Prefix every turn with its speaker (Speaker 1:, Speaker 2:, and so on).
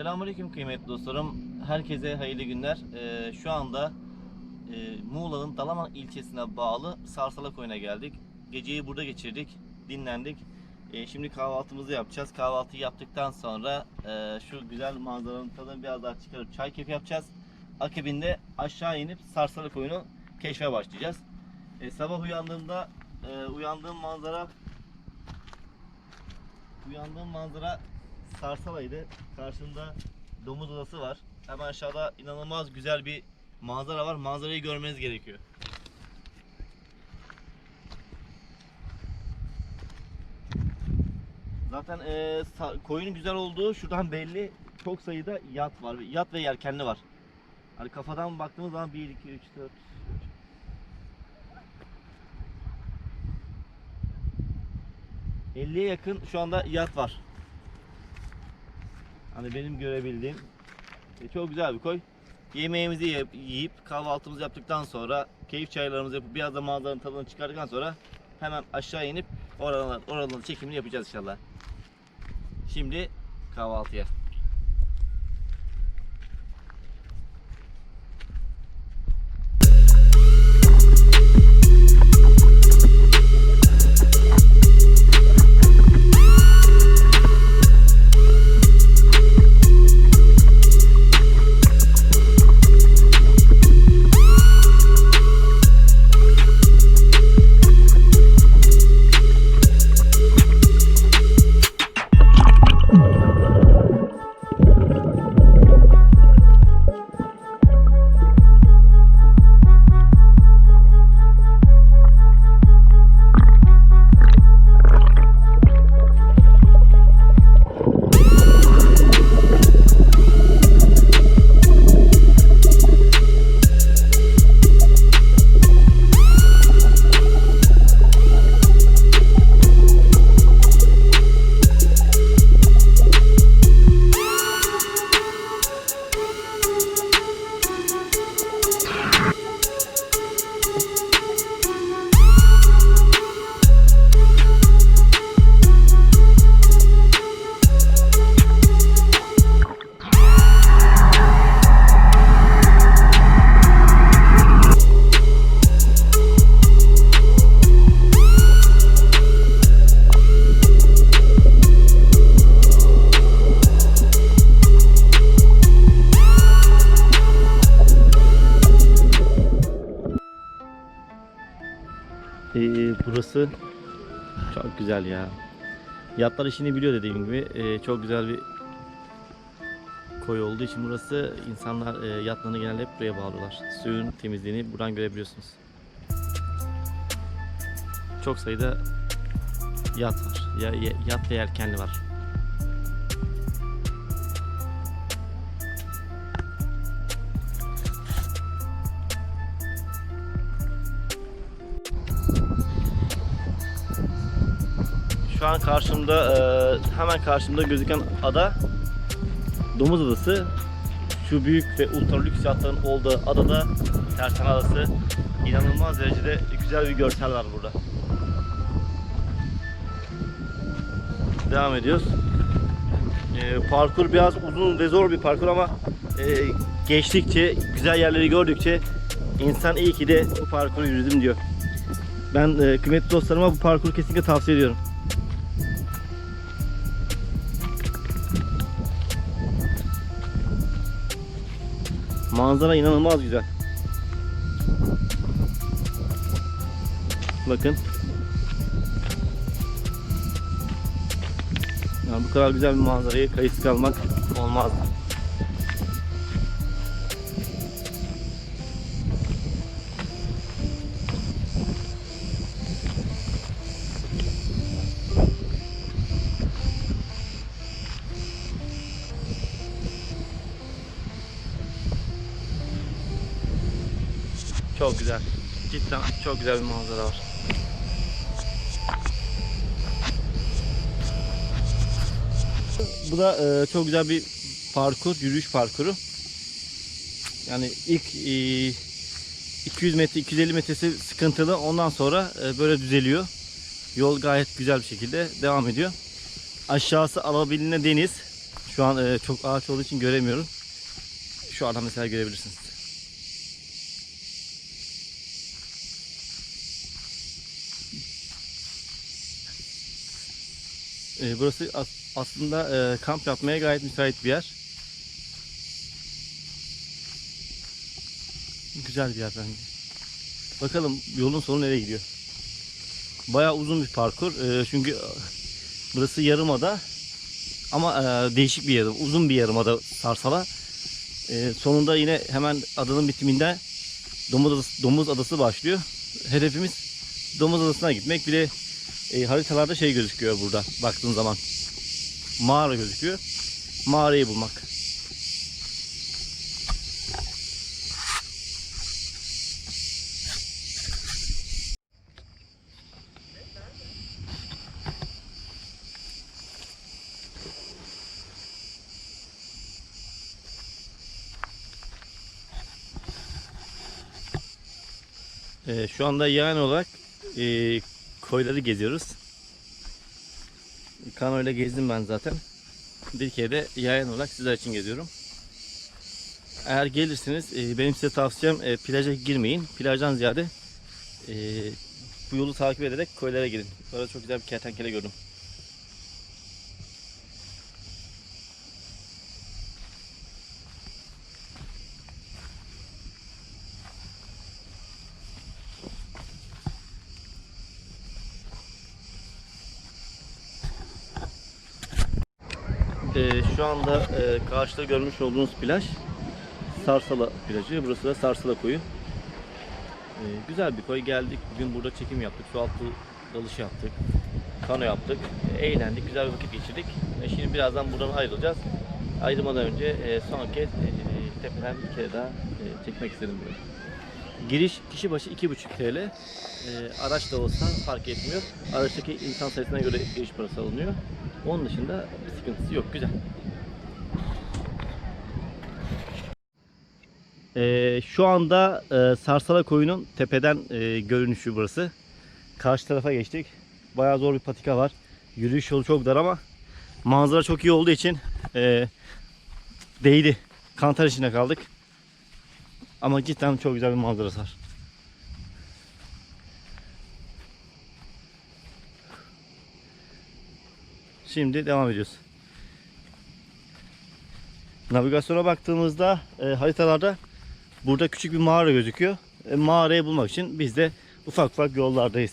Speaker 1: Selamünaleyküm kıymetli dostlarım. Herkese hayırlı günler. Ee, şu anda e, Muğla'nın Dalaman ilçesine bağlı Sarsala Koyun'a geldik. Geceyi burada geçirdik, dinlendik. Ee, şimdi kahvaltımızı yapacağız. Kahvaltı yaptıktan sonra e, şu güzel manzaranın tadını biraz daha çıkarıp çay keyfi yapacağız. Akabinde aşağı inip Sarsala Koyun'u keşfe başlayacağız. Ee, sabah uyandığımda e, uyandığım manzara uyandığım manzara Sarsalay'dı. Karşımda domuz adası var. Hemen aşağıda inanılmaz güzel bir manzara var. Manzarayı görmeniz gerekiyor. Zaten eee sa- koyunun güzel olduğu şuradan belli. Çok sayıda yat var. Yat ve yelkenli var. Hani kafadan baktığımız zaman 1, 2, 3, 4, 50'ye yakın şu anda yat var. Hani benim görebildiğim e, çok güzel bir koy. Yemeğimizi yiyip, yiyip kahvaltımızı yaptıktan sonra keyif çaylarımızı yapıp biraz da manzaranın tadını çıkardıktan sonra hemen aşağı inip oralar oraların çekimini yapacağız inşallah. Şimdi kahvaltıya. Burası çok güzel ya. Yatlar işini biliyor dediğim gibi. Ee, çok güzel bir koy olduğu için burası insanlar e, yatlarını genelde hep buraya bağlıyorlar. Suyun temizliğini buradan görebiliyorsunuz. Çok sayıda yat var. Ya- yat ve yelkenli var. Şu an karşımda e, hemen karşımda gözüken ada Domuz Adası. Şu büyük ve ultra lüks yatların olduğu adada Tersan Adası. İnanılmaz derecede güzel bir görsel var burada. Devam ediyoruz. E, parkur biraz uzun ve zor bir parkur ama e, geçtikçe, güzel yerleri gördükçe insan iyi ki de bu parkuru yürüdüm diyor. Ben e, kıymetli dostlarıma bu parkuru kesinlikle tavsiye ediyorum. Manzara inanılmaz güzel. Bakın. Yani bu kadar güzel bir manzarayı kayıtsız kalmak olmaz. Çok güzel. Cidden çok güzel bir manzara var. Bu da e, çok güzel bir parkur, yürüyüş parkuru. Yani ilk e, 200 metre, 250 metresi sıkıntılı. Ondan sonra e, böyle düzeliyor. Yol gayet güzel bir şekilde devam ediyor. Aşağısı alabildiğine deniz. Şu an e, çok ağaç olduğu için göremiyorum. Şu anda mesela görebilirsiniz. E, burası as- aslında e, kamp yapmaya gayet müsait bir yer. Güzel bir yer bence. Bakalım yolun sonu nereye gidiyor. Bayağı uzun bir parkur. E, çünkü e, burası yarımada. Ama e, değişik bir yarım. Uzun bir yarımada Sarsala. E, sonunda yine hemen adanın bitiminde Domuz Adası, Domuz Adası başlıyor. Hedefimiz Domuz Adası'na gitmek. Bir de e, haritalarda şey gözüküyor burada baktığın zaman. Mağara gözüküyor. Mağarayı bulmak. Ee, şu anda yani olarak e, koyları geziyoruz. Kanoyla gezdim ben zaten. Bir kere de yayan olarak sizler için geziyorum. Eğer gelirsiniz e, benim size tavsiyem e, plaja girmeyin. Plajdan ziyade e, bu yolu takip ederek koylara girin. Burada çok güzel bir kertenkele gördüm. Ee, şu anda e, karşıda görmüş olduğunuz plaj Sarsala plajı. Burası da Sarsala koyu. Ee, güzel bir koy. Geldik. Bugün burada çekim yaptık. Su altı dalışı yaptık. Kano yaptık. E, eğlendik. Güzel bir vakit geçirdik. E, şimdi birazdan buradan ayrılacağız. Ayrılmadan önce e, son kez e, tepeden bir kere daha e, çekmek istedim burayı. Giriş kişi başı 2,5 TL. E, araç da olsa fark etmiyor. Araçtaki insan sayısına göre giriş parası alınıyor. Onun dışında bir sıkıntısı yok. Güzel. Ee, şu anda e, Sarsala koyunun tepeden e, görünüşü burası. Karşı tarafa geçtik. Bayağı zor bir patika var. Yürüyüş yolu çok dar ama manzara çok iyi olduğu için e, değdi. Kantar içine kaldık. Ama cidden çok güzel bir manzarası var. Şimdi devam ediyoruz. Navigasyona baktığımızda e, haritalarda burada küçük bir mağara gözüküyor. E, mağarayı bulmak için biz de ufak ufak yollardayız.